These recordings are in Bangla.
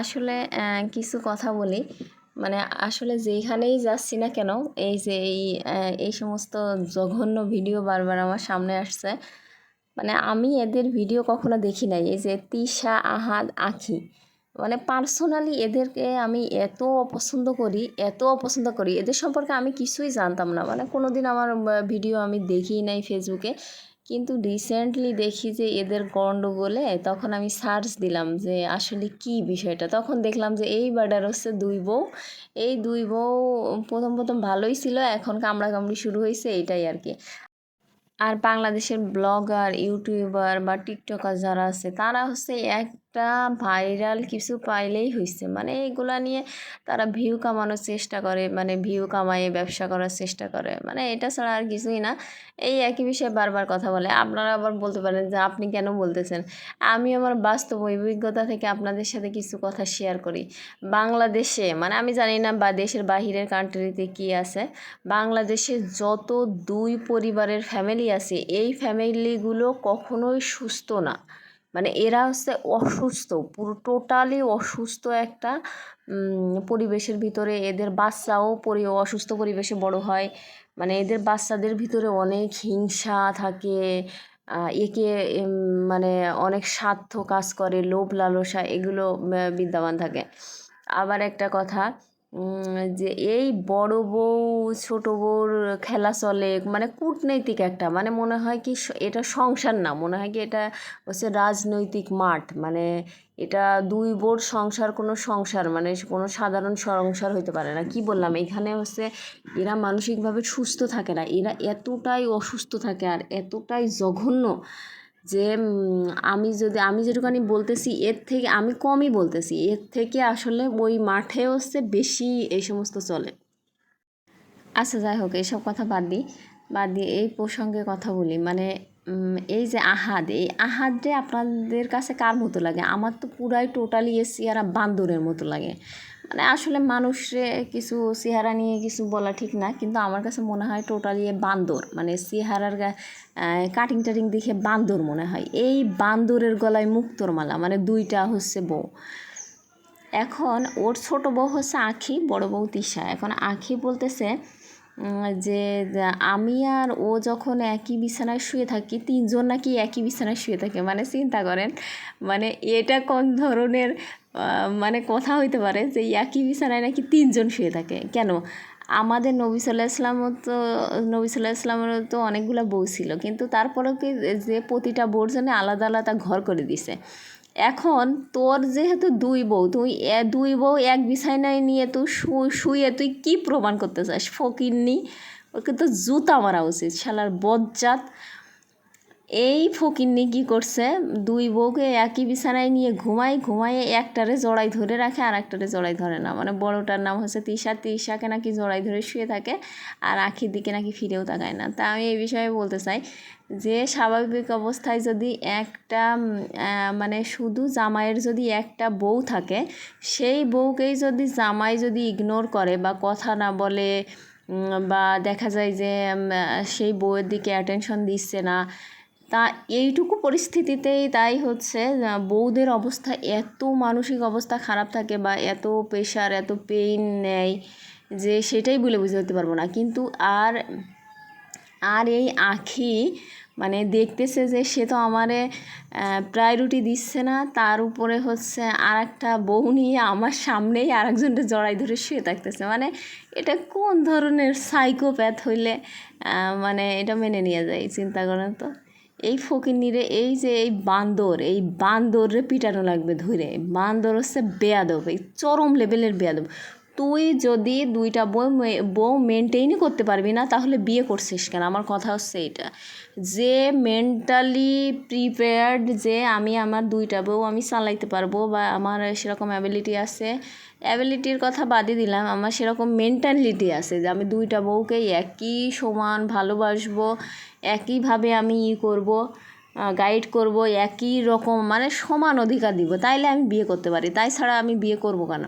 আসলে কিছু কথা বলি। মানে আসলে যেইখানেই যাচ্ছি না কেন, এই যে এই এই সমস্ত জঘন্য ভিডিও বারবার আমার সামনে আসছে। মানে আমি এদের ভিডিও কখনো দেখি নাই। এই যে তিশা, আহাদ, আখি। মানে পার্সোনালি এদেরকে আমি এত অপছন্দ করি, এত অপছন্দ করি, এদের সম্পর্কে আমি কিছুই জানতাম না। মানে কোনোদিন আমার ভিডিও আমি দেখিই নাই ফেসবুকে কিন্তু রিসেন্টলি দেখি যে এদের গণ্ডগোলে তখন আমি সার্চ দিলাম যে আসলে কি বিষয়টা। তখন দেখলাম যে এই বার্ডার হচ্ছে দুই বউ। এই দুই বউ প্রথম প্রথম ভালোই ছিল, এখন কামড়াকামড়ি শুরু হয়েছে, এটাই আর কি। আর বাংলাদেশের ব্লগার ইউটিউবার বা টিকটকার যারা আছে, তারা হচ্ছে একটা ভাইরাল কিছু পাইলেই হয়েছে মানে এইগুলা নিয়ে তারা ভিউ কামানোর চেষ্টা করে মানে ভিউ কামায়ে ব্যবসা করার চেষ্টা করে। মানে এটা ছাড়া আর কিছুই না। এই একই বিষয়ে বারবার কথা বলে। আপনারা আবার বলতে পারেন যে, আপনি কেন বলতেছেন? আমি আমার বাস্তব অভিজ্ঞতা থেকে আপনাদের সাথে কিছু কথা শেয়ার করি। বাংলাদেশে মানে আমি জানি না বা দেশের বাহিরের কান্ট্রিতে কি আছে। বাংলাদেশে যত দুই পরিবারের ফ্যামিলি আছে, এই ফ্যামিলিগুলো কখনোই সুস্থ না। মানে এরা হচ্ছে অসুস্থ, পুরো টোটালি অসুস্থ একটা পরিবেশের ভিতরে। এদের বাচ্চাও পরি, অসুস্থ পরিবেশে বড় হয়। মানে এদের বাচ্চাদের ভিতরে অনেক হিংসা থাকে একে মানে অনেক স্বার্থ কাজ করে, লোভ লালসা, এগুলো বিদ্যমান থাকে। আবার একটা কথা যে এই বড় বউ, ছোট বউর খেলা চলে মানে কূটনৈতিক একটা মানে মনে হয় কি এটা সংসার না, মনে হয় কি এটা হচ্ছে রাজনৈতিক মাঠ মানে এটা দুই বোর সংসার, কোনো সংসার মানে কোনো সাধারণ সংসার হইতে পারে না। কি বললাম, এখানে হচ্ছে এরা মানসিকভাবে সুস্থ থাকে না, এরা এতটাই অসুস্থ থাকে আর এতটাই জঘন্য যে আমি যদি, আমি যেটুকানি বলতেছি, এর থেকে আমি কমই বলতেছি। এর থেকে আসলে ওই মাঠে হচ্ছে বেশি এই সমস্ত চলে। আচ্ছা যাই হোক এইসব কথা বাদ দিই। বাদ দিয়ে এই প্রসঙ্গে কথা বলি। মানে এই যে আহাদ, এই আহাদে আপনাদের কাছে কার মতো লাগে? আমার তো পুরাই টোটালি এসি আর বান্দরের মতো লাগে। মানে আসলে মানুষরে কিছু চেহারা নিয়ে কিছু বলা ঠিক না, কিন্তু আমার কাছে মনে হয় টোটালি বান্দর। মানে চেহারার কাটিং টাটিং দেখে বান্দর মনে হয়। এই বান্দরের গলায় মুক্তর মালা মানে দুইটা হচ্ছে বউ। এখন ওর ছোট বউ হচ্ছে আখি, বড় বউ তিশা এখন আখি বলতেছে যে আমি আর ও যখন একই বিছানায় শুয়ে থাকি, তিনজন নাকি একই বিছানায় শুয়ে থাকে মানে চিন্তা করেন মানে এটা কোন ধরনের মানে কথা হইতে পারে যে, একই বিছানায় নাকি তিনজন শুয়ে থাকে? কেন? আমাদের নবী সাল্লাহ ইসলামও তো, নবী সাল্লাহ ইসলামেরও তো অনেকগুলো বউ ছিল, কিন্তু তারপরেও কি যে, প্রতিটা বউর জন্য আলাদা আলাদা ঘর করে দিছে। এখন তোর যেহেতু দুই বউ, তুই দুই বউ এক বিছানায় নিয়ে তুই শুয়ে তুই কি প্রমাণ করতে চাস? ফকিরনি ওকে তো জুতা মারা উচিত, শালার বজ্জাত। এই ফকিরনি কী করছে? দুই বউকে একই বিছানায় নিয়ে ঘুমাই ঘুমাইয়ে একটারে জড়াই ধরে রাখে আর একটারে জড়াই ধরে না। মানে বড়টার নাম হচ্ছে তিশা। তিশাকে নাকি জড়াই ধরে শুয়ে থাকে আর আখির দিকে নাকি ফিরেও তাকায় না। তা আমি এই বিষয়ে বলতে চাই যে, স্বাভাবিক অবস্থায় যদি একটা মানে শুধু জামাইয়ের যদি একটা বউ থাকে, সেই বউকেই যদি জামাই যদি ইগনোর করে বা কথা না বলে বা দেখা যায় যে সেই বউয়ের দিকে অ্যাটেনশন দিচ্ছে না তা এইটুকু পরিস্থিতিতেই তাই হচ্ছে বউদের অবস্থা, এত মানসিক অবস্থা খারাপ থাকে বা এত প্রেশার এত পেইন নেয় যে সেটাই বলে বুঝতে পারব না। কিন্তু আর আর এই আখি মানে দেখতেছে যে সে তো আমারে প্রায়োরিটি দিচ্ছে না, তার উপরে হচ্ছে আর একটা বউ নিয়ে আমার সামনেই আর একজনটা জড়াই ধরে শুয়ে থাকতেছে। মানে এটা কোন ধরনের সাইকোপ্যাথ হইলে মানে এটা মেনে নিয়ে যায়, চিন্তা করেন তো? এই ফকিন্নিরে এই যে এই বান্দর, এই বান্দরে পিটানো লাগবে ধরে বান্দর হচ্ছে বেয়াদব, এই চরম লেভেলের বেয়াদব। তুই যদি দুইটা বউ বউ মেনটেনই করতে পারবি না, তাহলে বিয়ে করছিস কেন? আমার কথা হচ্ছে এটা যে মেন্টালি প্রিপেয়ার্ড যে আমি আমার দুইটা বউ আমি চালাইতে পারব বা আমার সেরকম অ্যাবিলিটি আছে অ্যাবিলিটির কথা বাদই দিলাম। আমার সেরকম মেন্টালিটি আছে যে আমি দুইটা বউকে একই সমান ভালোবাসবো, একইভাবে আমি ই করব গাইড করব, একই রকম মানে সমান অধিকার দিব। তাইলে আমি বিয়ে করতে পারি। তাই ছাড়া আমি বিয়ে করব কেন?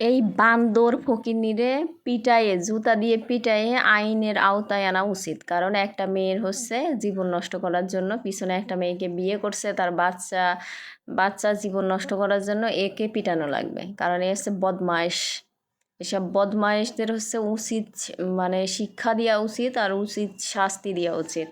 এই বান্দর ফকিন্নিরে পিটাইয়ে, জুতা দিয়ে পিটাইয়ে আইনের আওতায় আনা উচিত। কারণ একটা মেয়ের হচ্ছে জীবন নষ্ট করার জন্য, পিছনে একটা মেয়েকে বিয়ে করছে, তার বাচ্চা বাচ্চা জীবন নষ্ট করার জন্য একে পিটানো লাগবে। কারণ এ হচ্ছে বদমাইশ এসব বদমাইশদের হচ্ছে উচিত মানে শিক্ষা দেওয়া উচিত আর উচিত শাস্তি দেওয়া উচিত।